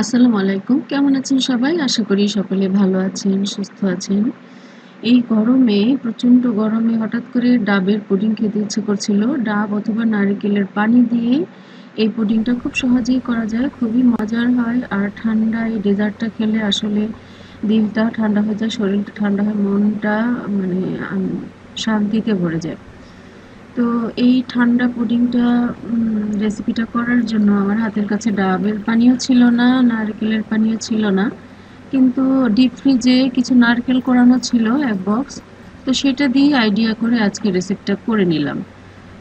আসসালামু আলাইকুম। কেমন আছেন সবাই? আশা করি সকলে ভালো আছেন, সুস্থ আছেন। এই গরমে, প্রচণ্ড গরমে হঠাৎ করে ডাবের পুডিং খেতে ইচ্ছে করছিল। ডাব অথবা নারিকেলের পানি দিয়ে এই পুডিংটা খুব সহজেই করা যায়। খুবই মজার হয় আর ঠান্ডা এই ডেজার্টটা খেলে আসলে দিনটা ঠান্ডা হয়ে যায়, শরীরটা ঠান্ডা হয়, মনটা মানে শান্তিতে ভরে যায়। তো এই ঠান্ডা পুডিংটা রেসিপিটা করার জন্য আমার হাতের কাছে ডাবের পানিও ছিল না, নারকেলের পানিও ছিল না। কিন্তু ডিপ ফ্রিজে কিছু নারকেল করানো ছিল, এক বক্স তো সেটা দিয়ে আইডিয়া করে আজকে রেসিপিটা করে নিলাম।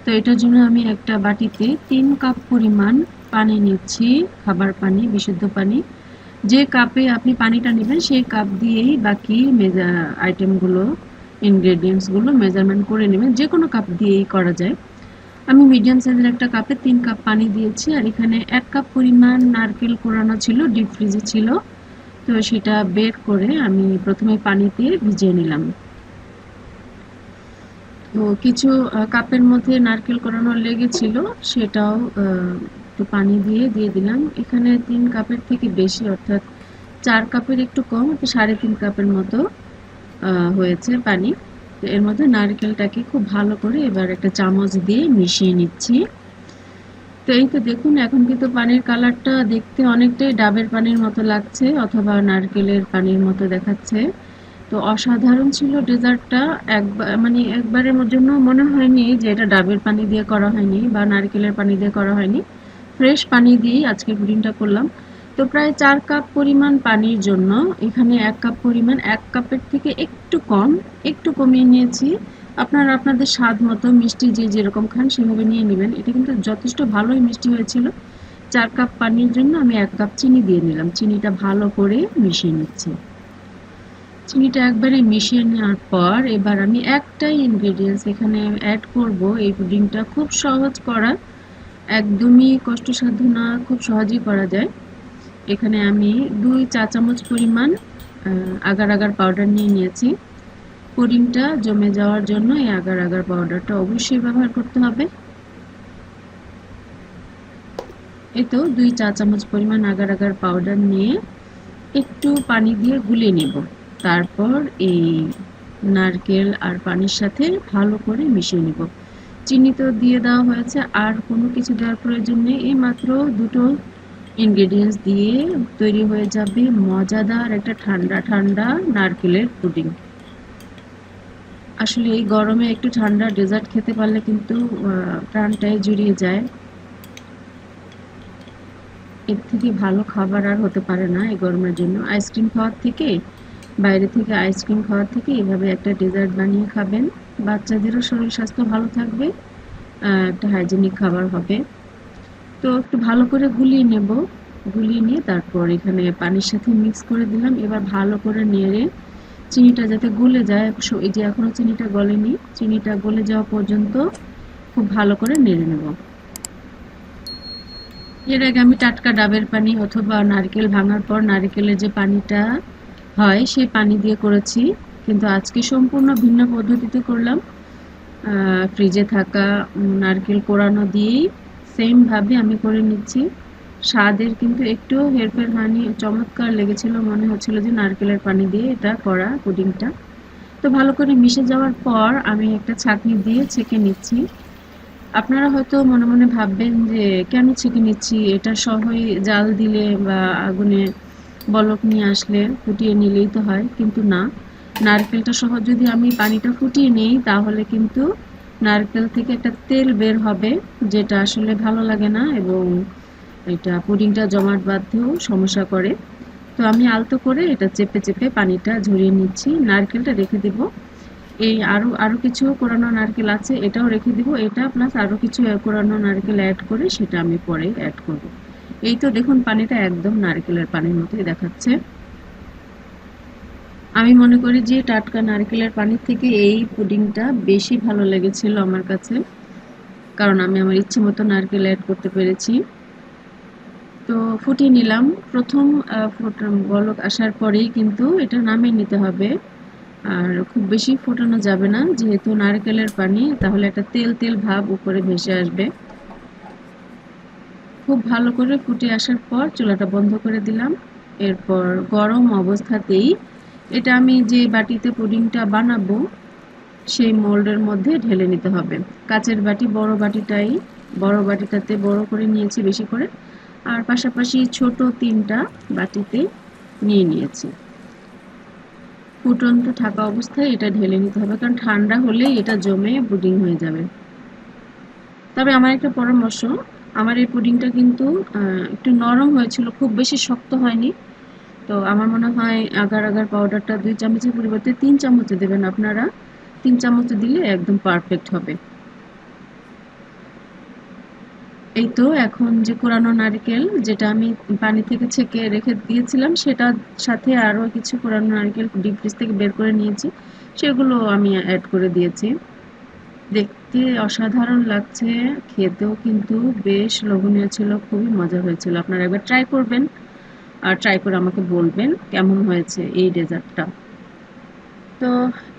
তো এটার জন্য আমি একটা বাটিতে তিন কাপ পরিমাণ পানি নিচ্ছি, খাবার পানি, বিশুদ্ধ পানি। যে কাপে আপনি পানিটা নেবেন, সেই কাপ দিয়েই বাকি মেজা আইটেমগুলো ইনগ্রেডিয়েন্টসগুলো মেজারমেন্ট করে নেবেন যে কোনো কাপ দিয়েই করা যায়। আমি মিডিয়াম সাইজের একটা কাপে তিন কাপ পানি দিয়েছি, আর এখানে এক কাপ পরিমাণ নারকেল কোরানো ছিল ডিপ ফ্রিজে ছিল। তো সেটা বের করে আমি প্রথমে পানিতে ভিজিয়ে নিলাম। তো কিছু কাপের মধ্যে নারকেল কোরানো লেগেছিল, সেটাও একটু পানি দিয়ে দিয়ে দিলাম। এখানে তিন কাপের থেকে বেশি, অর্থাৎ চার কাপের একটু কম, সাড়ে তিন কাপের মতো। হয়েছে পানি। তো এর মধ্যে নারকেলটাকে খুব ভালো করে এবার একটা চামচ দিয়ে মিশিয়ে নিচ্ছি। তো এই তো দেখুন, এখন কিন্তু পানির কালারটা দেখতে অনেকটাই ডাবের পানির মতো লাগছে অথবা নারকেলের পানির মতো দেখাচ্ছে। তো অসাধারণ ছিল ডেজার্টটা। একবার মানে একবারের জন্য মনে হয়নি যে এটা ডাবের পানি দিয়ে করা হয়নি বা নারকেলের পানি দিয়ে করা হয়নি। ফ্রেশ পানি দিয়েই আজকে পুডিংটা করলাম। তো প্রায় চার কাপ পরিমাণ পানির জন্য এখানে এক কাপ পরিমাণ, এক কাপের থেকে একটু কম, একটু কমিয়ে নিয়েছি। আপনারা, আপনাদের স্বাদ মতো মিষ্টি যে যেরকম খান সেভাবে নিয়ে নেবেন। এটা কিন্তু যথেষ্ট ভালোই মিষ্টি হয়েছিল। চার কাপ পানির জন্য আমি এক কাপ চিনি দিয়ে নিলাম। চিনিটা ভালো করে মিশিয়ে নিচ্ছি। চিনিটা একবারে মিশিয়ে নেওয়ার পর এবার আমি একটাই ইনগ্রেডিয়েন্টস এখানে অ্যাড করব। এই পুডিংটা খুব সহজ করা, একদমই কষ্টসাধ্য না, খুব সহজেই করা যায়। এখানে আমি দুই চা চামচ পরিমাণ আগার আগার পাউডার নিয়ে নিয়েছি। পুডিংটা জমে যাওয়ার জন্য এই আগার আগার পাউডারটা অবশ্যই ব্যবহার করতে হবে। এই তো দুই চা চামচ পরিমাণ আগার আগার পাউডার নিয়ে একটু পানি দিয়ে গুলে নেব। তারপর এই নারকেল আর পানির সাথে ভালো করে মিশিয়ে নেব। চিনি তো দিয়ে দেওয়া হয়েছে, আর কোনো কিছু দেওয়ার প্রয়োজন নেই। এই মাত্র দুটো ইনগ্রেডিয়েন্টস দিয়ে তৈরি হয়ে যাবে মজাদার একটা ঠান্ডা ঠান্ডা নারকেলের পুডিং। আসলে এই গরমে একটু ঠান্ডা ডেজার্ট খেতে পারলে কিন্তু প্রাণটাই জুড়িয়ে যায়। এর থেকে ভালো খাবার আর হতে পারে না এই গরমের জন্য। আইসক্রিম খাওয়ার থেকে, বাইরে থেকে আইসক্রিম খাওয়ার থেকে এভাবে একটা ডেজার্ট বানিয়ে খাবেন। বাচ্চাদেরও শরীর স্বাস্থ্য ভালো থাকবে একটা হাইজেনিক খাবার হবে। তো একটু ভালো করে গুলিয়ে নেব। গুলিয়ে নিয়ে তারপর এখানে পানির সাথে মিক্স করে দিলাম। এবার ভালো করে নেড়ে চিনিটা যাতে গলে যায় এই যে এখনও চিনিটা গলেনি, চিনিটা গলে যাওয়া পর্যন্ত খুব ভালো করে নেড়ে নেব। এর আগে আমি টাটকা ডাবের পানি অথবা নারকেল ভাঙার পর নারকেলের যে পানিটা হয়, সেই পানি দিয়ে করেছি। কিন্তু আজকে সম্পূর্ণ ভিন্ন পদ্ধতিতে করলাম। ফ্রিজে থাকা নারকেল কোরানো দিয়েই সেমভাবে আমি করে নিচ্ছি। স্বাদের কিন্তু একটু হেরফের হানি, চমৎকার লেগেছিল, মনে হচ্ছিল যে নারকেলের পানি দিয়ে এটা করা পুডিংটা। তো ভালো করে মিশে যাওয়ার পর আমি একটা ছাঁকনি দিয়ে ছেঁকে নিচ্ছি। আপনারা হয়তো মনে মনে ভাববেন যে, কেন ছেঁকে নিচ্ছি? এটা সহই জাল দিলে বা আগুনে বলক নিয়ে আসলে ফুটিয়ে নিলেই তো হয়, কিন্তু না। নারকেলটা সহ যদি আমি পানিটা ফুটিয়ে নিই, তাহলে কিন্তু নারকেল থেকে একটা তেল বের হবে, যেটা আসলে ভালো লাগে না এবং এটা পুডিংটা জমাট বাঁধতেও সমস্যা করে। তো আমি আলতো করে এটা চেপে চেপে পানিটা ঝরিয়ে নিচ্ছি। নারকেলটা রেখে দিব। এই আরও আরও কিছু কোরানো নারকেল আছে, এটাও রেখে দিব। এটা প্লাস আরও কিছু কোরানো নারকেল অ্যাড করে সেটা আমি পরে অ্যাড করব। এই তো দেখুন, পানিটা একদম নারকেলের পানির মতোই দেখাচ্ছে। আমি মনে করি যে টাটকা নারকেলের পানির থেকে এই পুডিংটা বেশি ভালো লেগেছিল আমার কাছে, কারণ আমি আমার ইচ্ছে মতো নারকেল অ্যাড করতে পেরেছি। তো ফুটিয়ে নিলাম। প্রথম বলক আসার পরেই কিন্তু এটা নামিয়ে নিতে হবে। আর খুব বেশি ফোটানো যাবে না। যেহেতু নারকেলের পানি, তাহলে একটা তেল তেল ভাব উপরে ভেসে আসবে। খুব ভালো করে ফুটে আসার পর চুলাটা বন্ধ করে দিলাম। এরপর গরম অবস্থাতেই এটা আমি যে বাটিতে পুডিংটা বানাবো, সেই মোল্ডের মধ্যে ঢেলে নিতে হবে। কাচের বাটি বড় বাটিটাই, বড় বাটিটাতে বড় করে নিয়েছি বেশি করে, আর পাশাপাশি ছোট তিনটা বাটিতে নিয়ে নিয়েছি। ফুটন্ত থাকা অবস্থায় এটা ঢেলে নিতে হবে, কারণ ঠান্ডা হলেই এটা জমে পুডিং হয়ে যাবে। তবে আমার একটা পরামর্শ, আমার এই পুডিংটা কিন্তু একটু নরম হয়েছিল, খুব বেশি শক্ত হয়নি। তো আমার মনে হয় আগার আগার পাউডারটা দুই চামচের পরিবর্তে তিন চামচে দেবেন আপনারা। তিন চামচ দিলে একদম পারফেক্ট হবে। এই তো এখন যে কোরানো নারকেল, যেটা আমি পানি থেকে ছেঁকে রেখে দিয়েছিলাম, সেটার সাথে আরও কিছু কোরানো নারকেল ডিপ ফ্রিজ থেকে বের করে নিয়েছি। সেগুলো আমি অ্যাড করে দিয়েছি। দেখতে অসাধারণ লাগছে, খেতেও কিন্তু বেশ লোভনীয় ছিল, খুবই মজা হয়েছিল। আপনারা একবার ট্রাই করবেন। আর ট্রাই করে আমাকে বলবেন কেমন হয়েছে এই ডেজার্টটা। তো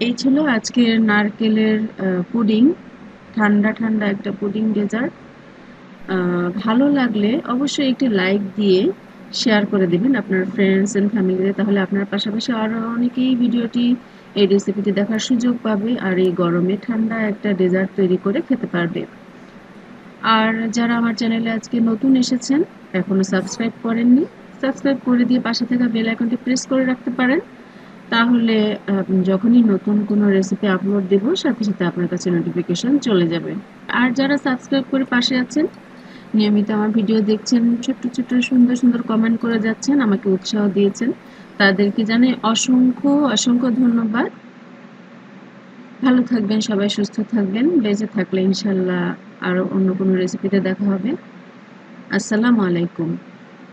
এই ছিল আজকের নারকেলের পুডিং, ঠান্ডা ঠান্ডা একটা পুডিং ডেজার্ট। ভালো লাগলে অবশ্যই একটি লাইক দিয়ে শেয়ার করে দেবেন আপনার ফ্রেন্ডস অ্যান্ড ফ্যামিলিতে তাহলে আপনার পাশাপাশি আরও অনেকেই ভিডিওটি, এই রেসিপিটি দেখার সুযোগ পাবে আর এই গরমে ঠান্ডা একটা ডেজার্ট তৈরি করে খেতে পারবে। আর যারা আমার চ্যানেলে আজকে নতুন এসেছেন এখনও সাবস্ক্রাইব করেননি সাবস্ক্রাইব করে দিয়ে পাশে থাকা বেল আইকনটি প্রেস করে রাখতে পারেন। তাহলে যখনই নতুন কোনো রেসিপি আপলোড দেব, সাথে সাথে আপনার কাছে নোটিফিকেশন চলে যাবে। আর যারা সাবস্ক্রাইব করে পাশে আছেন, নিয়মিত আমার ভিডিও দেখছেন, ছোট্ট ছোট্ট, সুন্দর সুন্দর কমেন্ট করে যাচ্ছেন, আমাকে উৎসাহ দিয়েছেন, তাদেরকে জানাই অসংখ্য অসংখ্য ধন্যবাদ। ভালো থাকবেন, সবাই সুস্থ থাকবেন, বেঁচে থাকলে ইনশাল্লাহ আরও অন্য কোনো রেসিপিতে দেখা হবে। আসসালামু আলাইকুম।